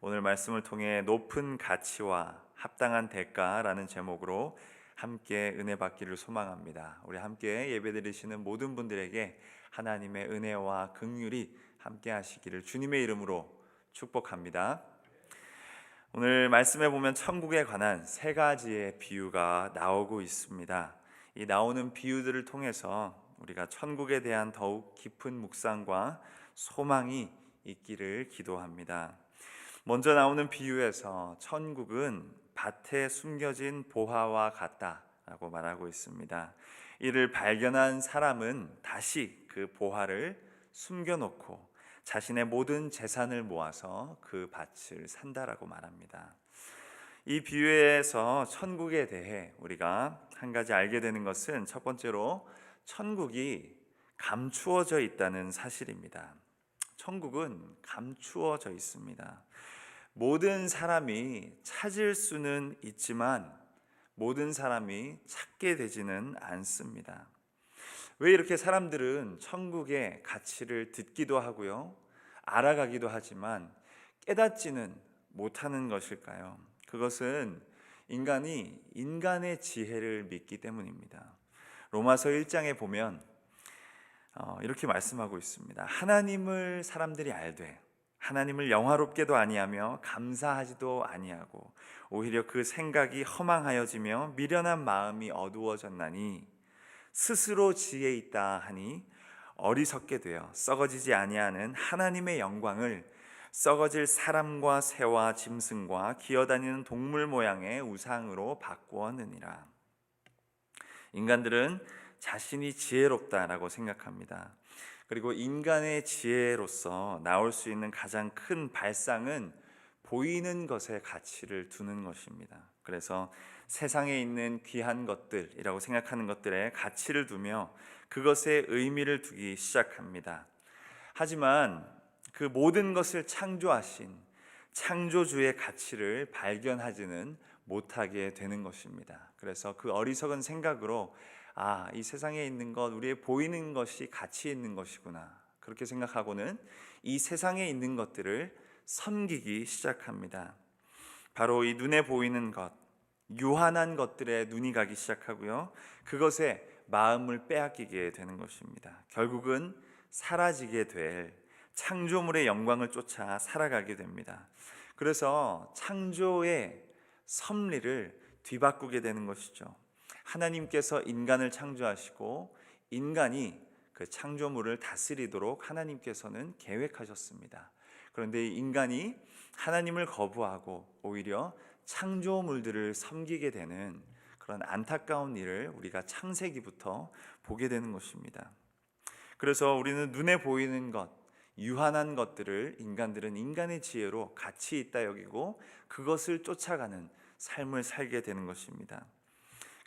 오늘 말씀을 통해 높은 가치와 합당한 대가라는 제목으로 함께 은혜 받기를 소망합니다. 우리 함께 예배드리시는 모든 분들에게 하나님의 은혜와 긍휼이 함께 하시기를 주님의 이름으로 축복합니다. 오늘 말씀에 보면 천국에 관한 세 가지의 비유가 나오고 있습니다. 이 나오는 비유들을 통해서 우리가 천국에 대한 더욱 깊은 묵상과 소망이 있기를 기도합니다. 먼저 나오는 비유에서 천국은 밭에 숨겨진 보화와 같다라고 말하고 있습니다. 이를 발견한 사람은 다시 그 보화를 숨겨놓고 자신의 모든 재산을 모아서 그 밭을 산다라고 말합니다. 이 비유에서 천국에 대해 우리가 한 가지 알게 되는 것은 첫 번째로 천국이 감추어져 있다는 사실입니다. 천국은 감추어져 있습니다. 모든 사람이 찾을 수는 있지만 모든 사람이 찾게 되지는 않습니다. 왜 이렇게 사람들은 천국의 가치를 듣기도 하고요, 알아가기도 하지만 깨닫지는 못하는 것일까요? 그것은 인간이 인간의 지혜를 믿기 때문입니다. 로마서 1장에 보면 어, 이렇게 말씀하고 있습니다. 하나님을 사람들이 알되 하나님을 영화롭게도 아니하며 감사하지도 아니하고 오히려 그 생각이 허망하여지며 미련한 마음이 어두워졌나니 스스로 지혜 있다 하니 어리석게 되어 썩어지지 아니하는 하나님의 영광을 썩어질 사람과 새와 짐승과 기어다니는 동물 모양의 우상으로 바꾸었느니라. 인간들은 자신이 지혜롭다라고 생각합니다. 그리고 인간의 지혜로서 나올 수 있는 가장 큰 발상은 보이는 것에 가치를 두는 것입니다. 그래서 세상에 있는 귀한 것들이라고 생각하는 것들에 가치를 두며 그것에 의미를 두기 시작합니다. 하지만 그 모든 것을 창조하신 창조주의 가치를 발견하지는 못하게 되는 것입니다. 그래서 그 어리석은 생각으로 아, 이 세상에 있는 것, 우리의 보이는 것이 가치 있는 것이구나. 그렇게 생각하고는 이 세상에 있는 것들을 섬기기 시작합니다. 바로 이 눈에 보이는 것, 유한한 것들에 눈이 가기 시작하고요. 그것에 마음을 빼앗기게 되는 것입니다. 결국은 사라지게 될 창조물의 영광을 쫓아 살아가게 됩니다. 그래서 창조의 섭리를 뒤바꾸게 되는 것이죠. 하나님께서 인간을 창조하시고 인간이 그 창조물을 다스리도록 하나님께서는 계획하셨습니다. 그런데 인간이 하나님을 거부하고 오히려 창조물들을 섬기게 되는 그런 안타까운 일을 우리가 창세기부터 보게 되는 것입니다. 그래서 우리는 눈에 보이는 것, 유한한 것들을 인간들은 인간의 지혜로 가치 있다 여기고 그것을 쫓아가는 삶을 살게 되는 것입니다.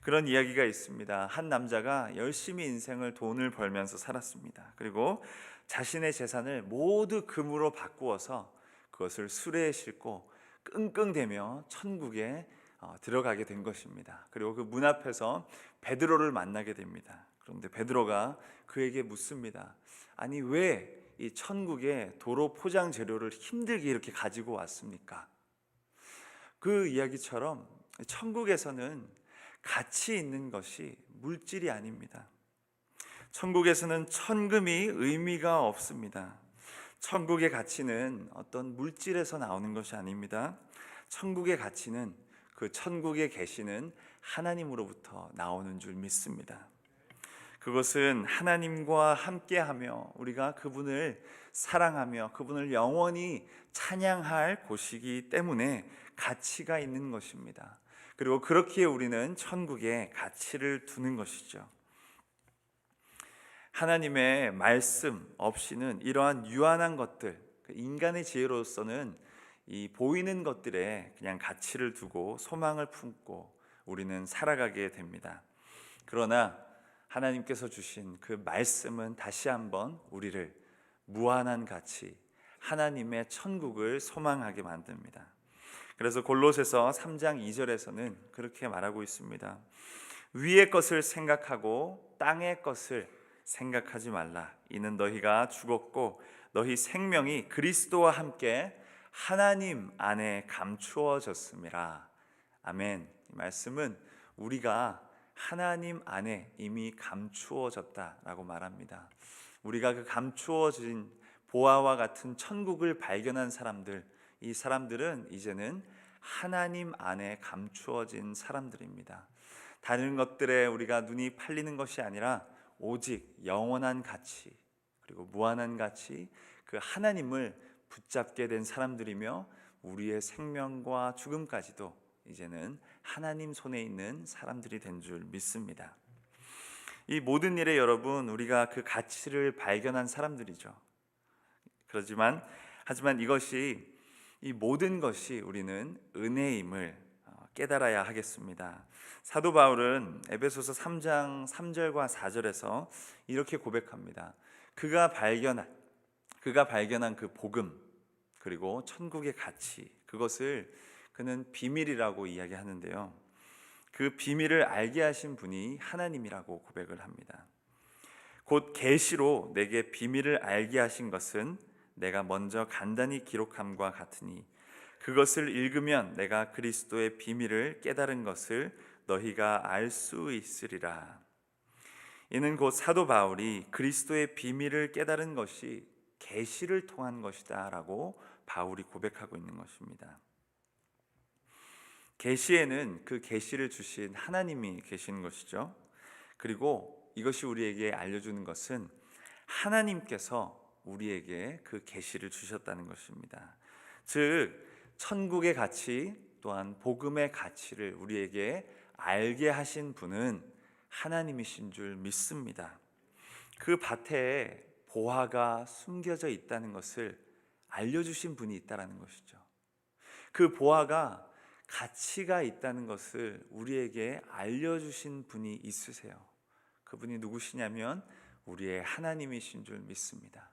그런 이야기가 있습니다. 한 남자가 열심히 인생을 돈을 벌면서 살았습니다. 그리고 자신의 재산을 모두 금으로 바꾸어서 그것을 수레에 싣고 끙끙대며 천국에 어, 들어가게 된 것입니다. 그리고 그 문 앞에서 베드로를 만나게 됩니다. 그런데 베드로가 그에게 묻습니다. 아니 왜 이 천국에 도로 포장 재료를 힘들게 이렇게 가지고 왔습니까? 그 이야기처럼 천국에서는 가치 있는 것이 물질이 아닙니다. 천국에서는 천금이 의미가 없습니다. 천국의 가치는 어떤 물질에서 나오는 것이 아닙니다. 천국의 가치는 그 천국에 계시는 하나님으로부터 나오는 줄 믿습니다. 그것은 하나님과 함께하며 우리가 그분을 사랑하며 그분을 영원히 찬양할 곳이기 때문에 가치가 있는 것입니다. 그리고 그렇기에 우리는 천국에 가치를 두는 것이죠. 하나님의 말씀 없이는 이러한 유한한 것들, 그 인간의 지혜로서는 이 보이는 것들에 그냥 가치를 두고 소망을 품고 우리는 살아가게 됩니다. 그러나 하나님께서 주신 그 말씀은 다시 한번 우리를 무한한 가치, 하나님의 천국을 소망하게 만듭니다. 그래서 골로새서 3장 2절에서는 그렇게 말하고 있습니다. 위의 것을 생각하고 땅의 것을 생각하지 말라. 이는 너희가 죽었고 너희 생명이 그리스도와 함께 하나님 안에 감추어졌음이라. 아멘. 이 말씀은 우리가 하나님 안에 이미 감추어졌다라고 말합니다. 우리가 그 감추어진 보아와 같은 천국을 발견한 사람들, 이 사람들은 이제는 하나님 안에 감추어진 사람들입니다. 다른 것들에 우리가 눈이 팔리는 것이 아니라 오직 영원한 가치 그리고 무한한 가치 그 하나님을 붙잡게 된 사람들이며 우리의 생명과 죽음까지도 이제는 하나님 손에 있는 사람들이 된 줄 믿습니다. 이 모든 일에 여러분 우리가 그 가치를 발견한 사람들이죠. 그렇지만 하지만 이것이 이 모든 것이 우리는 은혜임을 어, 깨달아야 하겠습니다. 사도 바울은 에베소서 3장 3절과 4절에서 이렇게 고백합니다. 그가 발견한 그가 발견한 그 복음 그리고 천국의 가치 그것을 그는 비밀이라고 이야기하는데요. 그 비밀을 알게 하신 분이 하나님이라고 고백을 합니다. 곧 계시로 내게 비밀을 알게 하신 것은 내가 먼저 간단히 기록함과 같으니 그것을 읽으면 내가 그리스도의 비밀을 깨달은 것을 너희가 알 수 있으리라. 이는 곧 사도 바울이 그리스도의 비밀을 깨달은 것이 계시를 통한 것이다라고 바울이 고백하고 있는 것입니다. 계시에는 그 계시를 주신 하나님이 계신 것이죠. 그리고 이것이 우리에게 알려주는 것은 하나님께서 우리에게 그 계시를 주셨다는 것입니다. 즉 천국의 가치 또한 복음의 가치를 우리에게 알게 하신 분은 하나님이신 줄 믿습니다. 그 밭에 보화가 숨겨져 있다는 것을 알려주신 분이 있다라는 것이죠. 그 보화가 가치가 있다는 것을 우리에게 알려주신 분이 있으세요. 그분이 누구시냐면 우리의 하나님이신 줄 믿습니다.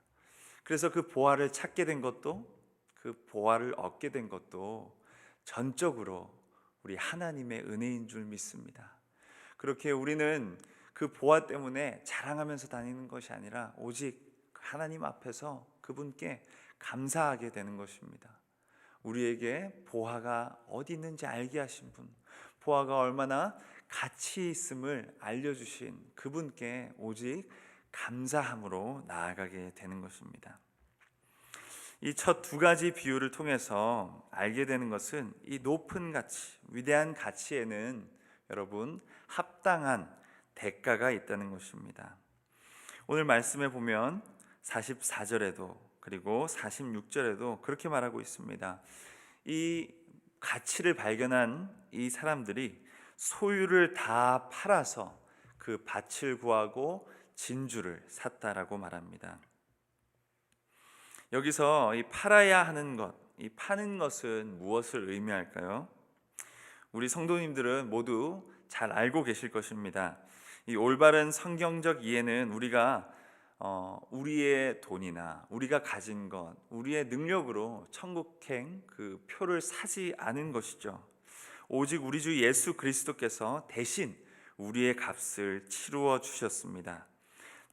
그래서 그 보화를 찾게 된 것도 그 보화를 얻게 된 것도 전적으로 우리 하나님의 은혜인 줄 믿습니다. 그렇게 우리는 그 보화 때문에 자랑하면서 다니는 것이 아니라 오직 하나님 앞에서 그분께 감사하게 되는 것입니다. 우리에게 보화가 어디 있는지 알게 하신 분, 보화가 얼마나 가치 있음을 알려주신 그분께 오직 감사함으로 나아가게 되는 것입니다. 이 첫 두 가지 비유를 통해서 알게 되는 것은 이 높은 가치, 위대한 가치에는 여러분 합당한 대가가 있다는 것입니다. 오늘 말씀에 보면 44절에도 그리고 46절에도 그렇게 말하고 있습니다. 이 가치를 발견한 이 사람들이 소유를 다 팔아서 그 밭을 구하고 진주를 샀다라고 말합니다. 여기서 이 팔아야 하는 것, 이 파는 것은 무엇을 의미할까요? 우리 성도님들은 모두 잘 알고 계실 것입니다. 이 올바른 성경적 이해는 우리가 어, 우리의 돈이나 우리가 가진 것, 우리의 능력으로 천국행 그 표를 사지 않은 것이죠. 오직 우리 주 예수 그리스도께서 대신 우리의 값을 치루어 주셨습니다.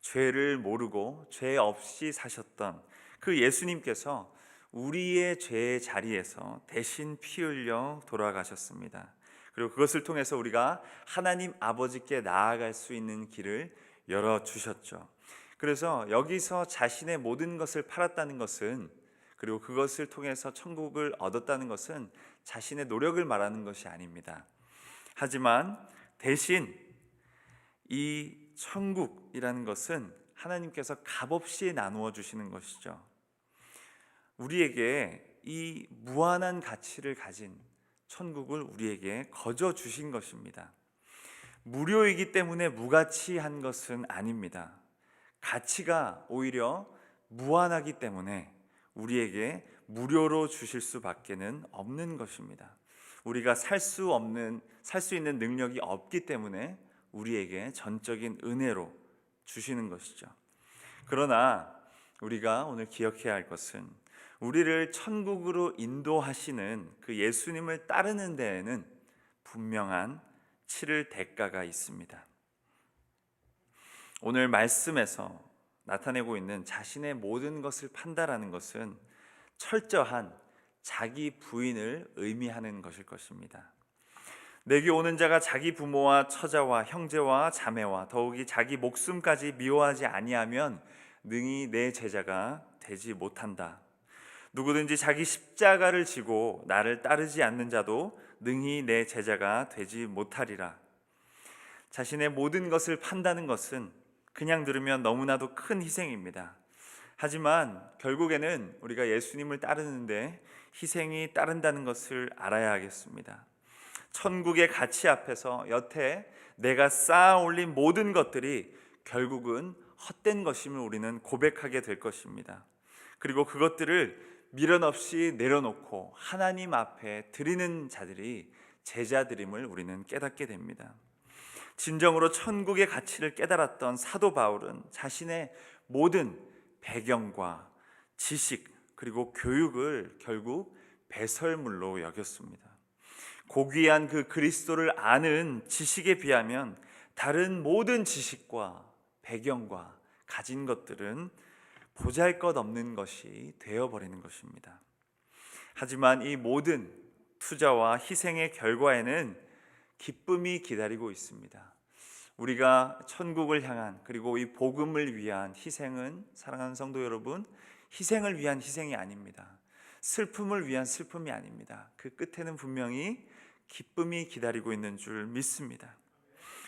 죄를 모르고 죄 없이 사셨던 그 예수님께서 우리의 죄의 자리에서 대신 피 흘려 돌아가셨습니다. 그리고 그것을 통해서 우리가 하나님 아버지께 나아갈 수 있는 길을 열어 주셨죠. 그래서 여기서 자신의 모든 것을 팔았다는 것은 그리고 그것을 통해서 천국을 얻었다는 것은 자신의 노력을 말하는 것이 아닙니다. 하지만 대신 이 천국이라는 것은 하나님께서 값없이 나누어 주시는 것이죠. 우리에게 이 무한한 가치를 가진 천국을 우리에게 거저 주신 것입니다. 무료이기 때문에 무가치한 것은 아닙니다. 가치가 오히려 무한하기 때문에 우리에게 무료로 주실 수밖에는 없는 것입니다. 우리가 살 수 없는 살 수 있는 능력이 없기 때문에 우리에게 전적인 은혜로 주시는 것이죠. 그러나 우리가 오늘 기억해야 할 것은 우리를 천국으로 인도하시는 그 예수님을 따르는 데에는 분명한 치를 대가가 있습니다. 오늘 말씀에서 나타내고 있는 자신의 모든 것을 판다라는 것은 철저한 자기 부인을 의미하는 것일 것입니다. 내게 오는 자가 자기 부모와 처자와 형제와 자매와 더욱이 자기 목숨까지 미워하지 아니하면 능히 내 제자가 되지 못한다. 누구든지 자기 십자가를 지고 나를 따르지 않는 자도 능히 내 제자가 되지 못하리라. 자신의 모든 것을 판다는 것은 그냥 들으면 너무나도 큰 희생입니다. 하지만 결국에는 우리가 예수님을 따르는데 희생이 따른다는 것을 알아야 하겠습니다. 천국의 가치 앞에서 여태 내가 쌓아 올린 모든 것들이 결국은 헛된 것임을 우리는 고백하게 될 것입니다. 그리고 그것들을 미련 없이 내려놓고 하나님 앞에 드리는 자들이 제자들임을 우리는 깨닫게 됩니다. 진정으로 천국의 가치를 깨달았던 사도 바울은 자신의 모든 배경과 지식 그리고 교육을 결국 배설물로 여겼습니다. 고귀한 그 그리스도를 아는 지식에 비하면 다른 모든 지식과 배경과 가진 것들은 보잘 것 없는 것이 되어버리는 것입니다. 하지만 이 모든 투자와 희생의 결과에는 기쁨이 기다리고 있습니다. 우리가 천국을 향한 그리고 이 복음을 위한 희생은 사랑하는 성도 여러분, 희생을 위한 희생이 아닙니다. 슬픔을 위한 슬픔이 아닙니다. 그 끝에는 분명히 기쁨이 기다리고 있는 줄 믿습니다.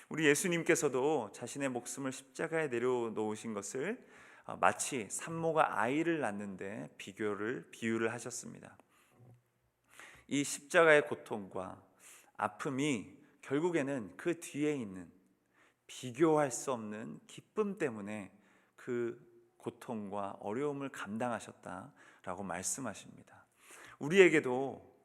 우리 예수님께서도 자신의 목숨을 십자가에 내려놓으신 것을 어, 마치 산모가 아이를 낳는데 비교를 비유를 하셨습니다. 이 십자가의 고통과 아픔이 결국에는 그 뒤에 있는 비교할 수 없는 기쁨 때문에 그 고통과 어려움을 감당하셨다라고 말씀하십니다. 우리에게도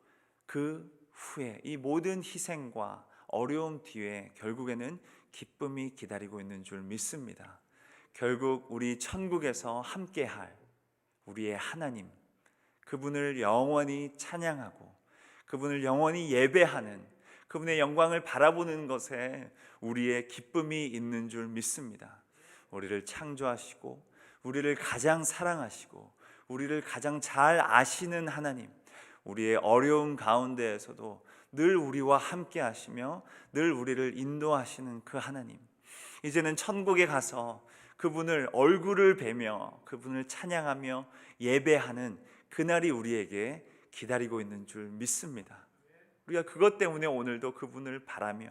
그 후에 이 모든 희생과 어려움 뒤에 결국에는 기쁨이 기다리고 있는 줄 믿습니다. 결국 우리 천국에서 함께할 우리의 하나님, 그분을 영원히 찬양하고 그분을 영원히 예배하는 그분의 영광을 바라보는 것에 우리의 기쁨이 있는 줄 믿습니다. 우리를 창조하시고 우리를 가장 사랑하시고 우리를 가장 잘 아시는 하나님, 우리의 어려움 가운데에서도 늘 우리와 함께 하시며 늘 우리를 인도하시는 그 하나님. 이제는 천국에 가서 그분을 얼굴을 뵈며 그분을 찬양하며 예배하는 그날이 우리에게 기다리고 있는 줄 믿습니다. 우리가 그것 때문에 오늘도 그분을 바라며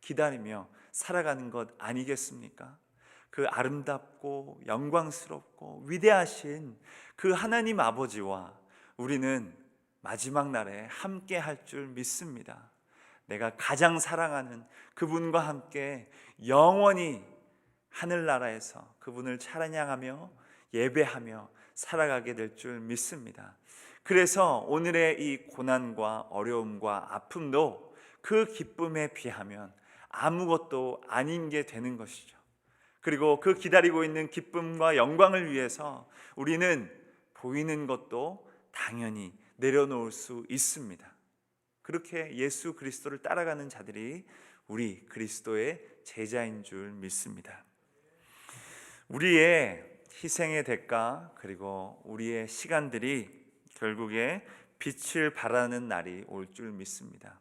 기다리며 살아가는 것 아니겠습니까? 그 아름답고 영광스럽고 위대하신 그 하나님 아버지와 우리는 마지막 날에 함께 할 줄 믿습니다. 내가 가장 사랑하는 그분과 함께 영원히 하늘나라에서 그분을 찬양하며 예배하며 살아가게 될 줄 믿습니다. 그래서 오늘의 이 고난과 어려움과 아픔도 그 기쁨에 비하면 아무것도 아닌 게 되는 것이죠. 그리고 그 기다리고 있는 기쁨과 영광을 위해서 우리는 보이는 것도 당연히 내려놓을 수 있습니다. 그렇게 예수 그리스도를 따라가는 자들이 우리 그리스도의 제자인 줄 믿습니다. 우리의 희생의 대가 그리고 우리의 시간들이 결국에 빛을 발하는 날이 올 줄 믿습니다.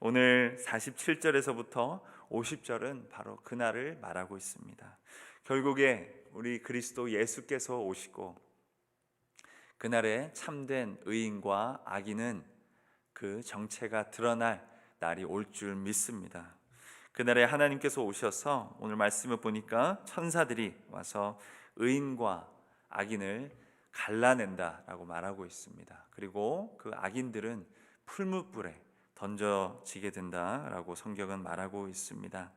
오늘 47절에서부터 50절은 바로 그날을 말하고 있습니다. 결국에 우리 그리스도 예수께서 오시고 그날에 참된 의인과 악인은 그 정체가 드러날 날이 올 줄 믿습니다. 그날에 하나님께서 오셔서 오늘 말씀을 보니까 천사들이 와서 의인과 악인을 갈라낸다라고 말하고 있습니다. 그리고 그 악인들은 풀무불에 던져지게 된다라고 성경은 말하고 있습니다.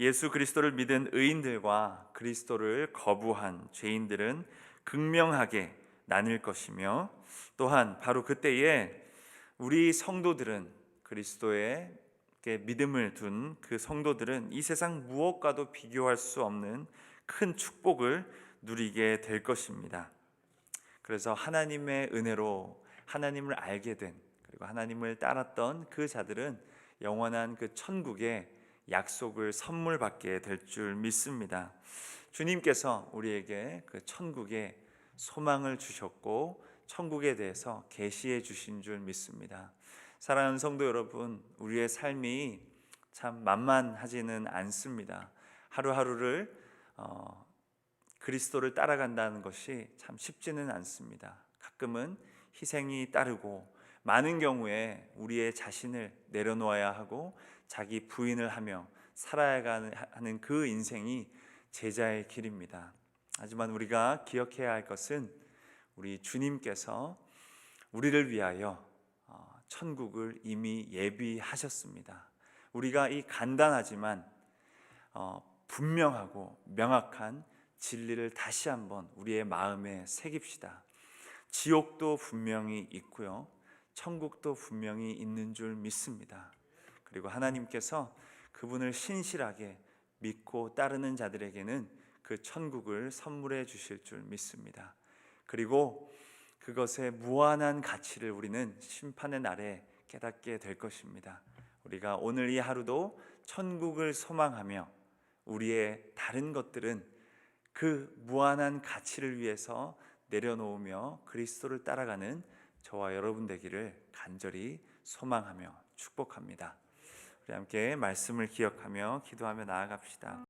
예수 그리스도를 믿은 의인들과 그리스도를 거부한 죄인들은 극명하게 나뉠 것이며 또한 바로 그때에 우리 성도들은 그리스도의 믿음을 둔 그 성도들은 이 세상 무엇과도 비교할 수 없는 큰 축복을 누리게 될 것입니다. 그래서 하나님의 은혜로 하나님을 알게 된 그리고 하나님을 따랐던 그 자들은 영원한 그 천국의 약속을 선물 받게 될 줄 믿습니다. 주님께서 우리에게 그 천국의 소망을 주셨고 천국에 대해서 계시해 주신 줄 믿습니다. 사랑하는 성도 여러분, 우리의 삶이 참 만만하지는 않습니다. 하루하루를 어, 그리스도를 따라간다는 것이 참 쉽지는 않습니다. 가끔은 희생이 따르고 많은 경우에 우리의 자신을 내려놓아야 하고 자기 부인을 하며 살아야 하는 그 인생이 제자의 길입니다. 하지만 우리가 기억해야 할 것은 우리 주님께서 우리를 위하여 어, 천국을 이미 예비하셨습니다. 우리가 이 간단하지만 어, 분명하고 명확한 진리를 다시 한번 우리의 마음에 새깁시다. 지옥도 분명히 있고요. 천국도 분명히 있는 줄 믿습니다. 그리고 하나님께서 그분을 신실하게 믿고 따르는 자들에게는 그 천국을 선물해 주실 줄 믿습니다. 그리고 그것의 무한한 가치를 우리는 심판의 날에 깨닫게 될 것입니다. 우리가 오늘 이 하루도 천국을 소망하며 우리의 다른 것들은 그 무한한 가치를 위해서 내려놓으며 그리스도를 따라가는 저와 여러분 되기를 간절히 소망하며 축복합니다. 우리 함께 말씀을 기억하며 기도하며 나아갑시다.